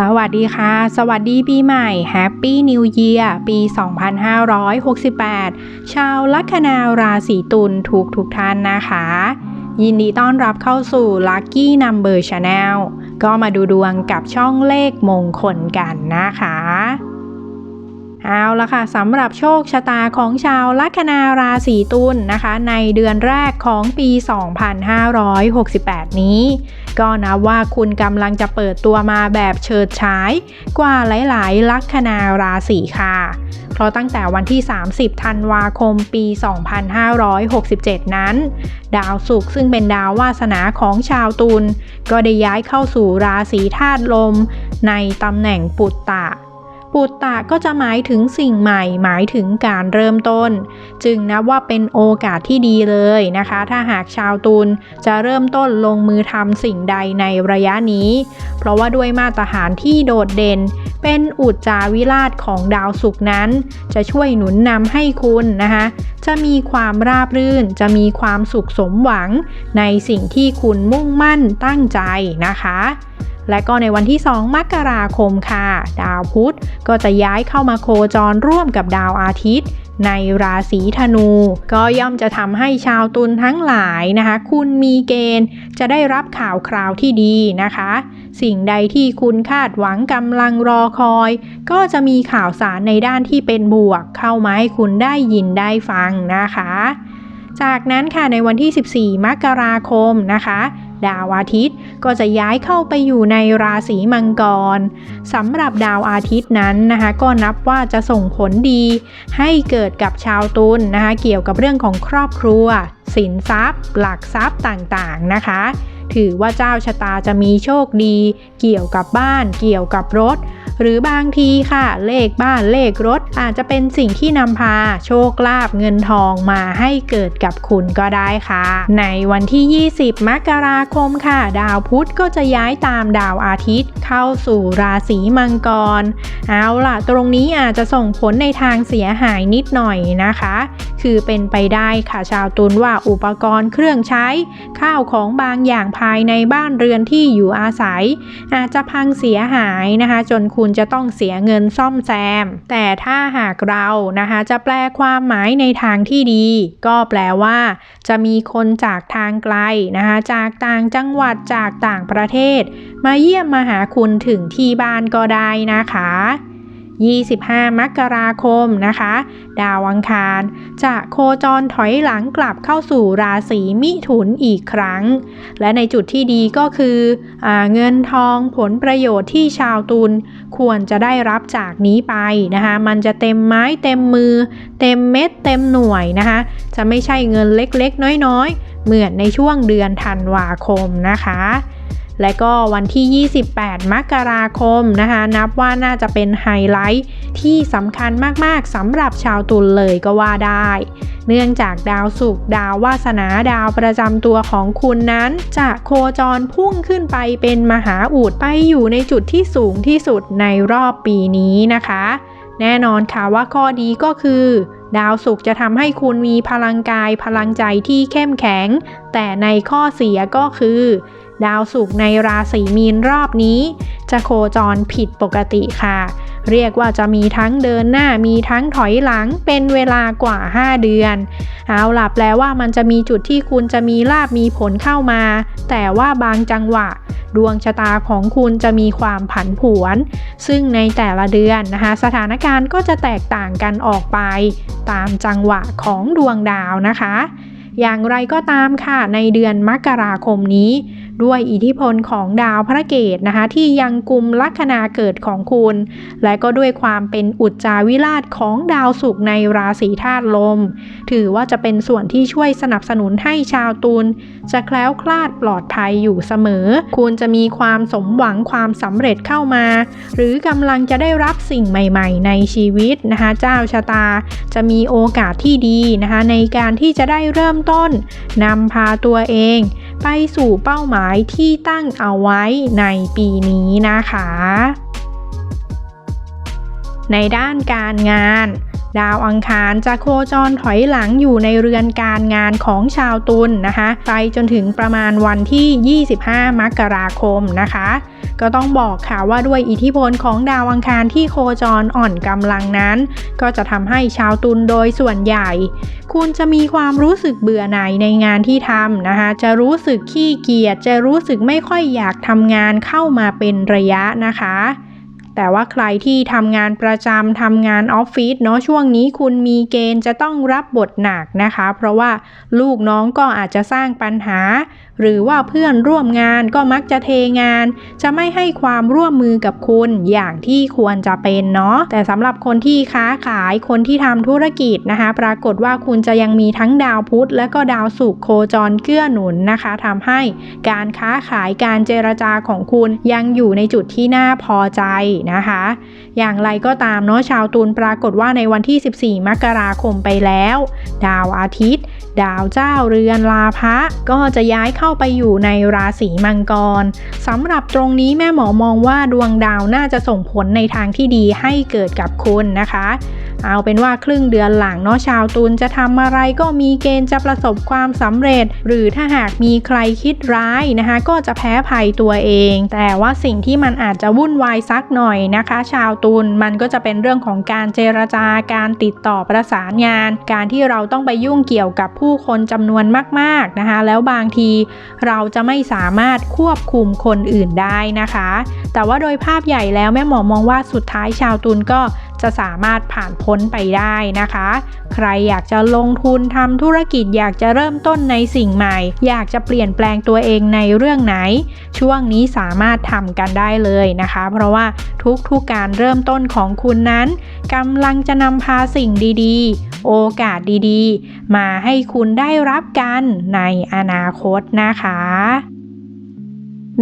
สวัสดีค่ะ สวัสดีปีใหม่ Happy New Year ปี 2568 ชาวลัคนาราศีตุลทุกทุกท่านนะคะ ยินดีต้อนรับเข้าสู่ Lucky Number Channel ก็มาดูดวงกับช่องเลขมงคลกันนะคะ เอาละค่ะสำหรับโชคชะตาของชาวลัคนาราศีตุลนะคะ ในเดือนแรกของปี 2568 นี้ ก็นับว่าคุณกำลังจะเปิดตัวมาแบบเฉิดฉาย กว่าหลายๆ ลัคนาราศีค่ะ เพราะตั้งแต่วันที่ 30 ธันวาคมปี 2567 นั้น ดาวศุกร์ซึ่งเป็นดาววาสนาของชาวตุลก็ได้ย้ายเข้าสู่ราศีธาตุลม ในตำแหน่งปุตตะ ปุตตะก็จะหมายถึงสิ่งใหม่ หมายถึงการเริ่มต้น จึงนับว่าเป็นโอกาสที่ดีเลยนะคะ ถ้าหากชาวตุลจะเริ่มต้นลงมือทำสิ่งใดในระยะนี้ เพราะว่าด้วยมาตรฐานที่โดดเด่น เป็นอุจจาวิราชของดาวศุกร์นั้น จะช่วยหนุนนำให้คุณนะคะ จะมีความราบรื่น จะมีความสุขสมหวัง ในสิ่งที่คุณมุ่งมั่นตั้งใจนะคะ และก็ในวันที่ 2 มกราคมค่ะ ดาวพุธก็จะย้ายเข้ามาโคจรร่วมกับดาวอาทิตย์ในราศีธนู ก็ย่อมจะทำให้ชาวตุลทั้งหลายนะคะ คุณมีเกณฑ์ จะได้รับข่าวคราวที่ดีนะคะ สิ่งใดที่คุณคาดหวังกำลังรอคอย ก็จะมีข่าวสารในด้านที่เป็นบวก เข้ามาให้คุณได้ยินได้ฟังนะคะ จากนั้นค่ะในวันที่ 14 มกราคมนะคะ ดาวอาทิตย์ ก็จะย้ายเข้าไปอยู่ในราศีมังกรสำหรับดาวอาทิตย์นั้นนะคะก็นับว่าจะส่งผลดี ให้เกิดกับชาวตุลนนะคะเกี่ยวกับเรื่องของครอบครัว สินทรัพย์ หลักทรัพย์ต่างๆนะคะ ถือว่าเจ้าชะตาจะมีโชคดี เกี่ยวกับบ้าน เกี่ยวกับรถ หรือบางทีค่ะ เลขบ้านเลขรถอาจจะเป็นสิ่งที่นำพา โชคลาภเงินทองมาให้เกิดกับคุณก็ได้ค่ะ ในวันที่ 20 มกราคมค่ะ ดาวพุธก็จะย้ายตามดาวอาทิตย์ เข้าสู่ราศีมังกร เอาล่ะ ตรงนี้อาจจะส่งผลในทางเสียหายนิดหน่อยนะคะ คือเป็นไปได้ค่ะชาวตุลว่าอุปกรณ์เครื่องใช้ ข้าวของบางอย่างภายในบ้านเรือนที่อยู่อาศัย อาจจะพังเสียหายนะคะ จนคุณจะต้องเสียเงินซ่อมแซม แต่ถ้าหากเรานะคะจะแปลความหมายในทางที่ดี ก็แปลว่า จะมีคนจากทางไกลนะคะจากต่างจังหวัดจากต่างประเทศ มาเยี่ยมมาหาคุณถึงที่บ้านก็ได้นะคะ 25 มกราคมนะคะ ดาวอังคาร จะโคจรถอยหลังกลับเข้าสู่ราศีมิถุนอีกครั้ง และในจุดที่ดีก็คืออเงินทองผลประโยชน์ที่ชาวตุลควรจะได้รับจากนี้ไปนะคะ มันจะเต็มไม้เต็มมือ เต็มเม็ดเต็มหน่วยนะคะ จะไม่ใช่เงินเล็กๆ น้อยๆ เหมือนในช่วงเดือนธันวาคมนะคะ และก็วันที่ 28 มกราคมนะคะ นับว่าน่าจะเป็นไฮไลท์ที่สำคัญมากๆสำหรับชาวตุลเลยก็ว่าได้ เนื่องจากดาวศุกร์ดาววาสนาดาวประจำตัวของคุณนั้น จะโคจรพุ่งขึ้นไปเป็นมหาอุดไปอยู่ในจุดที่สูงที่สุดในรอบปีนี้นะคะ แน่นอนค่ะว่าข้อดีก็คือดาวศุกร์จะทำให้คุณมีพลังกายพลังใจที่เข้มแข็ง แต่ในข้อเสียก็คือ ดาวศุกร์ในราศีมีนรอบนี้ จะโคจรผิดปกติค่ะ เรียกว่าจะมีทั้งเดินหน้ามีทั้งถอยหลังเป็นเวลากว่า 5 เดือน เอาล่ะแปลว่ามันจะมีจุดที่คุณจะมีลาบมีผลเข้ามา แต่ว่าบางจังหวะ ดวงชะตาของคุณจะมีความผันผวน ซึ่งในแต่ละเดือนนะคะ สถานการณ์ก็จะแตกต่างกันออกไป ตามจังหวะของดวงดาวนะคะอย่างไรก็ตามค่ะ ในเดือนมกราคมนี้ ด้วยอิทธิพลของดาวพระเกตนะคะ ที่ยังกลุ่มลัคนาเกิดของคุณ และก็ด้วยความเป็นอุจจาวิราชของดาวศุกร์ในราศีธาตุลม ถือว่าจะเป็นส่วนที่ช่วยสนับสนุนให้ชาวตุลจะแคล้วคลาดปลอดภัยอยู่เสมอ คุณจะมีความสมหวังความสำเร็จเข้ามา หรือกำลังจะได้รับสิ่งใหม่ๆ ในชีวิตนะคะ เจ้าชะตาจะมีโอกาสที่ดีนะคะในการที่จะได้เริ่มต้นนำพาตัวเองไปสู่เป้าหมายที่ตั้งเอาไว้ในปีนี้นะคะ ในด้านการงาน ดาวอังคารจะโคจรถอยหลังอยู่ในเรือนการงานของชาวตุลนนะคะไปจนถึงประมาณวันที่ 25 มกราคมนะคะ ก็ต้องบอกค่ะว่าด้วยอิทธิพลของดาวอังคารที่โคจรอ่อนกำลังนั้น ก็จะทำให้ชาวตุลโดยส่วนใหญ่ คุณจะมีความรู้สึกเบื่อหน่ายในงานที่ทำนะคะ จะรู้สึกขี้เกียจจะรู้สึกไม่ค่อยอยากทำงานเข้ามาเป็นระยะนะคะ แต่ว่าใครที่ทำงานประจำทำงานออฟฟิศเนาะช่วงนี้คุณมีเกณฑ์จะต้องรับบทหนักนะคะ เพราะว่าลูกน้องก็อาจจะสร้างปัญหา หรือว่าเพื่อนร่วมงานก็มักจะเทงาน จะไม่ให้ความร่วมมือกับคุณอย่างที่ควรจะเป็นเนาะแต่สำหรับคนที่ค้าขายคนที่ทำธุรกิจนะคะ ปรากฏว่าคุณจะยังมีทั้งดาวพุธ และก็ดาวศุกร์โคจรเกื้อหนุนนะคะทำให้การค้าขายการเจรจาของคุณยังอยู่ในจุดที่น่าพอใจนะคะ อย่างไรก็ตามเนาะชาวตุลปรากฏว่าในวันที่ 14 มกราคมไปแล้ว ดาวอาทิตย์ ดาวเจ้าเรือนลาภะก็จะย้ายเข้าไปอยู่ในราศีมังกรสำหรับตรงนี้แม่หมอมองว่าดวงดาวน่าจะส่งผลในทางที่ดีให้เกิดกับคุณนะคะเอาเป็นว่าครึ่งเดือนหลังเนาะชาวตุลจะทำอะไรก็มีเกณฑ์จะประสบความสำเร็จ หรือถ้าหากมีใครคิดร้ายนะคะ ก็จะแพ้ภัยตัวเอง แต่ว่าสิ่งที่มันอาจจะวุ่นวายสักหน่อยนะคะ ชาวตุลมันก็จะเป็นเรื่องของการเจรจาการติดต่อประสานงาน การที่เราต้องไปยุ่งเกี่ยวกับผู้คนจำนวนมากๆนะคะ แล้วบางทีเราจะไม่สามารถควบคุมคนอื่นได้นะคะ แต่ว่าโดยภาพใหญ่แล้วแม่หมอมองว่าสุดท้ายชาวตุลก็ จะสามารถผ่านพ้นไปได้นะคะ ใครอยากจะลงทุนทำธุรกิจอยากจะเริ่มต้นในสิ่งใหม่ อยากจะเปลี่ยนแปลงตัวเองในเรื่องไหน ช่วงนี้สามารถทำกันได้เลยนะคะ เพราะว่าทุกๆการเริ่มต้นของคุณนั้นกำลังจะนำพาสิ่งดีๆ โอกาสดีๆ มาให้คุณได้รับกันในอนาคตนะคะ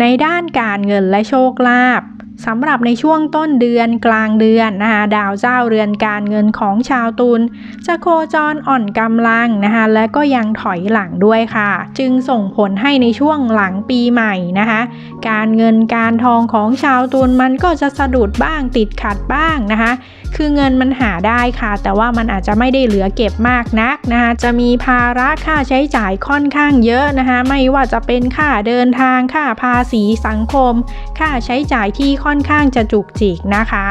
ในด้านการเงินและโชคลาภ สำหรับในช่วงต้นเดือนกลางเดือนนะคะดาวเจ้าเรือนการเงินของชาวตุลจะโคจรอ่อนกำลังนะคะและก็ยังถอยหลังด้วยค่ะ จึงส่งผลให้ในช่วงหลังปีใหม่นะคะการเงินการทองของชาวตุลมันก็จะสะดุดบ้างติดขัดบ้างนะคะ คือเงินมันหาได้ค่ะ แต่ว่ามันอาจจะไม่ได้เหลือเก็บมากนักนะคะจะมีภาระค่าใช้จ่ายค่อนข้างเยอะนะคะไม่ว่าจะเป็นค่าเดินทางค่าภาษีสังคม ค่าใช้จ่ายที่ค่อนข้างจะจุกจิกนะคะ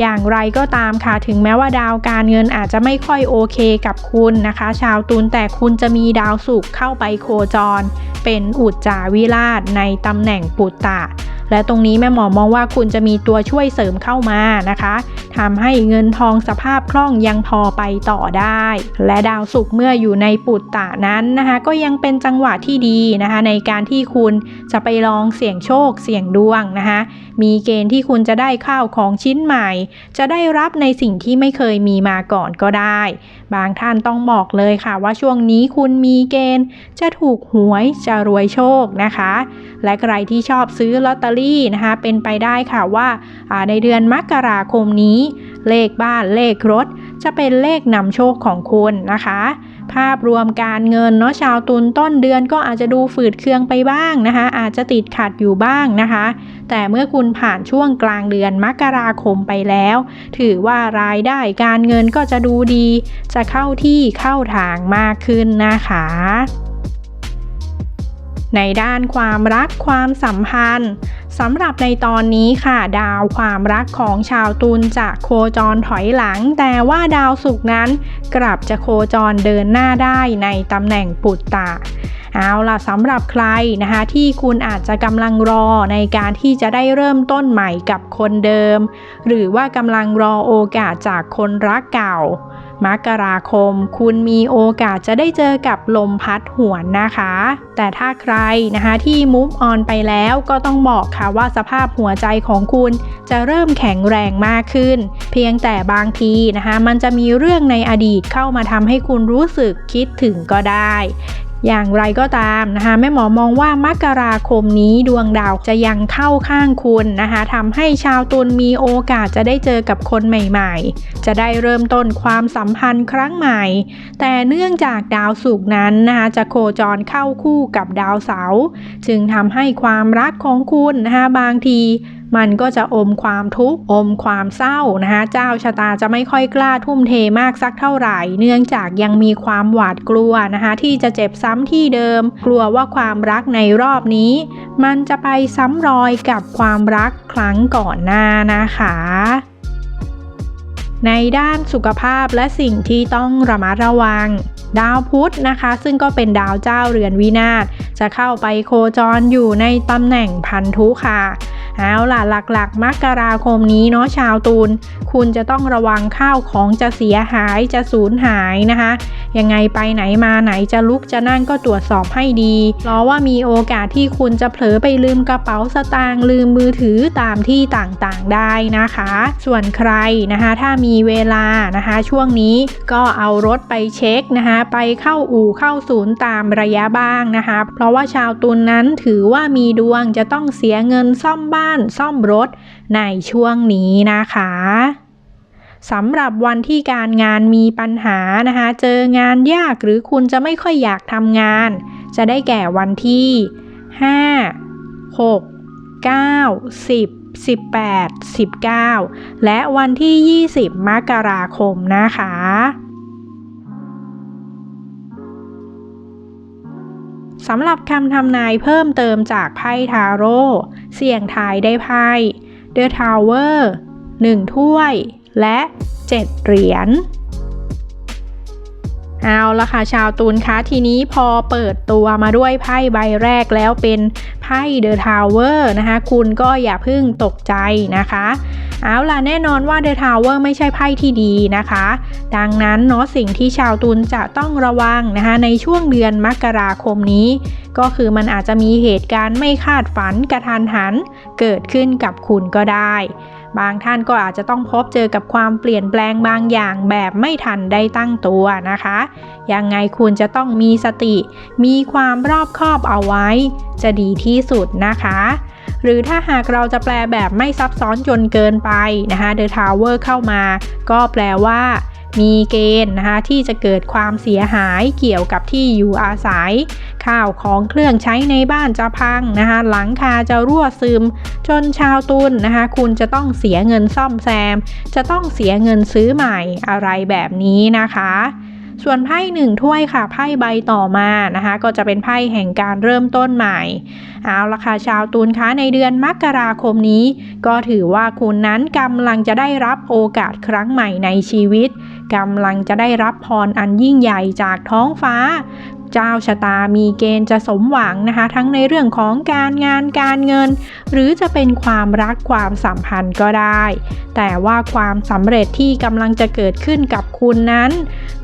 อย่างไรก็ตามค่ะถึงแม้ว่าดาวการเงินอาจจะไม่ค่อยโอเคกับคุณนะคะ ชาวตุลแต่คุณจะมีดาวศุกร์เข้าไปโคจร เป็นอุจจาวิราชในตำแหน่งปุตตะ และตรงนี้แม่หมอมองว่าคุณจะมีตัวช่วยเสริมเข้ามานะคะทำให้เงินทองสภาพคล่องยังพอไปต่อได้ และดาวศุกร์เมื่ออยู่ในปุตตะนั้นนะคะก็ยังเป็นจังหวะที่ดีนะคะในการที่คุณจะไปลองเสี่ยงโชคเสี่ยงดวงนะคะมีเกณฑ์ที่คุณจะได้ข้าวของชิ้นใหม่ จะได้รับในสิ่งที่ไม่เคยมีมาก่อนก็ได้ บางท่านต้องบอกเลยค่ะว่าช่วงนี้คุณมีเกณฑ์ จะถูกหวยจะรวยโชคนะคะ และใครที่ชอบซื้อลอตเตอรี่นะคะ เป็นไปได้ค่ะว่าในเดือนมกราคมนี้ เลขบ้านเลขรถ จะเป็นเลขนำโชคของคุณนะคะ ภาพรวมการเงินเนาะชาวตุลต้นเดือนก็อาจจะดูฝืดเคืองไปบ้างนะคะ อาจจะติดขัดอยู่บ้างนะคะ แต่เมื่อคุณผ่านช่วงกลางเดือนมกราคมไปแล้ว ถือว่ารายได้การเงินก็จะดูดี จะเข้าที่เข้าทางมากขึ้นนะคะ ในด้านความรักความสัมพันธ์สำหรับในตอนนี้ค่ะ ดาวความรักของชาวตุลจะโคจรถอยหลัง แต่ว่าดาวศุกร์นั้น กลับจะโคจรเดินหน้าได้ในตำแหน่งปุตตะเอาล่ะสำหรับใครนะคะที่คุณอาจจะกำลังรอในการที่จะได้เริ่มต้นใหม่กับคนเดิม หรือว่ากำลังรอโอกาสจากคนรักเก่า มกราคม คุณมีโอกาสจะได้เจอกับลมพัดหวนนะคะ แต่ถ้าใครนะคะที่มุฟออนไปแล้วก็ต้องบอกค่ะว่าสภาพหัวใจของคุณจะเริ่มแข็งแรงมากขึ้น เพียงแต่บางทีนะคะ มันจะมีเรื่องในอดีตเข้ามาทำให้คุณรู้สึกคิดถึงก็ได้ อย่างไรก็ตามนะคะแม่หมอมองว่ามกราคมนี้ดวงดาวจะยังเข้าข้างคุณนะคะทำให้ชาวตุลมีโอกาสจะได้เจอกับคนใหม่ๆ จะได้เริ่มต้นความสัมพันธ์ครั้งใหม่ แต่เนื่องจากดาวศุกร์นั้นนะคะจะโคจรเข้าคู่กับดาวเสาร์จึงทำให้ความรักของคุณนะคะบางทีมันก็จะอมความทุกข์อมความเศร้านะคะ เจ้าชะตาจะไม่ค่อยกล้าทุ่มเทมากสักเท่าไหร่ เนื่องจากยังมีความหวาดกลัวนะคะ ที่จะเจ็บซ้ำที่เดิม กลัวว่าความรักในรอบนี้ มันจะไปซ้ำรอยกับความรักครั้งก่อนหน้านะคะในด้านสุขภาพและสิ่งที่ต้องระมัดระวัง ดาวพุธนะคะ ซึ่งก็เป็นดาวเจ้าเรือนวินาศจะเข้าไปโคจรอยู่ในตำแหน่งพันธุค่ะ เอาล่ะหลักๆ มกราคมนี้เนาะชาวตูน คุณจะต้องระวังข้าวของจะเสียหายจะสูญหายนะคะ ยังไงไปไหนมาไหนจะลุกจะนั่งก็ตรวจสอบให้ดีเพราะว่ามีโอกาสที่คุณจะเผลอไปลืมกระเป๋าสตางค์ลืมมือถือตามที่ต่างๆได้นะคะ ส่วนใครนะคะ ถ้ามีเวลานะคะ ช่วงนี้ก็เอารถไปเช็คนะคะ ไปเข้าอู่เข้าศูนย์ตามระยะบ้างนะคะ เพราะว่าชาวตุนนั้นถือว่ามีดวงจะต้องเสียเงินซ่อมบ้านซ่อมรถในช่วงนี้นะคะสำหรับวันที่การงานมีปัญหานะคะ เจองานยากหรือคุณจะไม่ค่อยอยากทำงาน จะได้แก่วันที่ 5 6 9 10 18 19 และวันที่ 20 มกราคมนะคะ สำหรับคำทำนายเพิ่มเติมจากไพ่ทาโร่เสี่ยงทายได้ไพ่ The Tower 1 ถ้วย และ 7 เหรียญ เอาละค่ะชาวตูนคะทีนี้พอเปิดตัวมาด้วยไพ่ใบแรกแล้วเป็นไพ่เดอะทาวเวอร์นะคะคุณก็อย่าเพิ่งตกใจนะคะเอาล่ะแน่นอนว่าเดอะทาวเวอร์ไม่ใช่ไพ่ที่ดีนะคะ ดังนั้นเนาะสิ่งที่ชาวตูนจะต้องระวังนะคะในช่วงเดือนมกราคมนี้ ก็คือมันอาจจะมีเหตุการณ์ไม่คาดฝันกระทันหัน เกิดขึ้นกับคุณก็ได้ บางท่านก็อาจจะต้องพบเจอกับความเปลี่ยนแปลงบางอย่างแบบไม่ทันได้ตั้งตัวนะคะ ยังไงคุณจะต้องมีสติ มีความรอบคอบเอาไว้ จะดีที่สุดนะคะหรือถ้าหากเราจะแปลแบบไม่ซับซ้อนจนเกินไปนะคะ The Tower เข้ามา ก็แปลว่า มีเกณฑ์นะคะที่จะเกิดความเสียหายเกี่ยวกับที่อยู่อาศัย ข้าวของเครื่องใช้ในบ้านจะพังนะคะหลังคาจะรั่วซึม จนชาวตุนนะคะคุณจะต้องเสียเงินซ่อมแซม จะต้องเสียเงินซื้อใหม่อะไรแบบนี้นะคะ ส่วนไพ่หนึ่งถ้วยค่ะไพ่ใบต่อมานะคะ ก็จะเป็นไพ่แห่งการเริ่มต้นใหม่เอาละค่ะชาวตูนคะในเดือนมกราคมนี้ ก็ถือว่าคุณนั้นกำลังจะได้รับโอกาสครั้งใหม่ในชีวิตกำลังจะได้รับพรอันยิ่งใหญ่จากท้องฟ้า เจ้าชะตามีเกณฑ์จะสมหวังนะคะ ทั้งในเรื่องของการงานการเงิน หรือจะเป็นความรักความสัมพันธ์ก็ได้ แต่ว่าความสำเร็จที่กำลังจะเกิดขึ้นกับคุณนั้น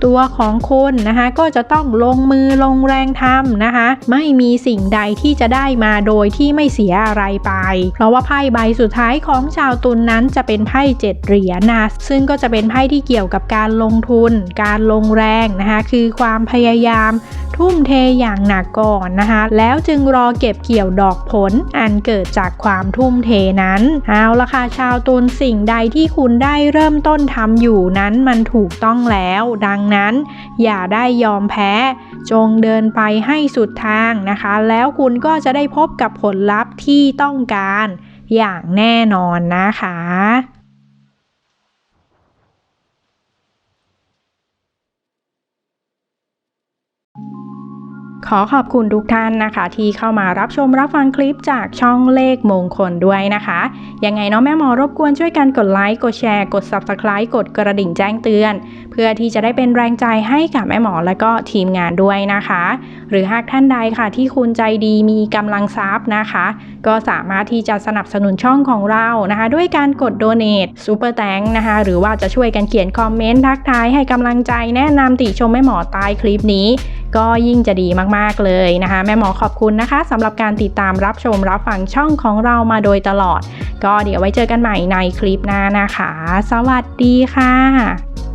ตัวของคุณนะคะก็จะต้องลงมือลงแรงทำนะคะ ไม่มีสิ่งใดที่จะได้มาโดยที่ไม่เสียอะไรไป เพราะว่าไพ่ใบสุดท้ายของชาวตุลนนั้นจะเป็นไพ่เจ็ดเหรียญนะซึ่งก็จะเป็นไพ่ที่เกี่ยวกับการลงทุน การลงแรงนะคะคือความพยายามทุ่มเทอย่างหนักก่อนนะคะ แล้วจึงรอเก็บเกี่ยวดอกผลอันเกิดจากความทุ่มเทนั้นเอาละค่ะชาวตุลสิ่งใดที่คุณได้เริ่มต้นทำอยู่นั้นมันถูกต้องแล้ว ดังนั้น อย่าได้ยอมแพ้ จงเดินไปให้สุดทางนะคะ แล้วคุณก็จะได้พบกับผลลัพธ์ที่ต้องการอย่างแน่นอนนะคะ ขอขอบคุณทุกท่านนะคะ ที่เข้ามารับชมรับฟังคลิปจากช่องเลขมงคลด้วยนะคะ ยังไงเนาะแม่หมอรบกวนช่วยกันกดไลค์กดแชร์กด Subscribe กดกระดิ่งแจ้งเตือน เพื่อที่จะได้เป็นแรงใจให้กับแม่หมอและก็ทีมงานด้วยนะคะ หรือหากท่านใดค่ะที่คุณใจดีมีกำลังทรัพย์นะคะ ก็สามารถที่จะสนับสนุนช่องของเรานะคะ ด้วยการกดโดเน a t ซูเปอร์แตงนะคะ หรือว่าจะช่วยกันเขียนคอมเมนต์ทักทายให้กำลังใจแนะนำติชมแม่หมอใต้คลิปนี้ ก็ยิ่งจะดีมากๆเลยนะคะ แม่หมอขอบคุณนะคะสำหรับการติดตามรับชมรับฟังช่องของเรามาโดยตลอด ก็เดี๋ยวไว้เจอกันใหม่ในคลิปหน้านะคะ สวัสดีค่ะ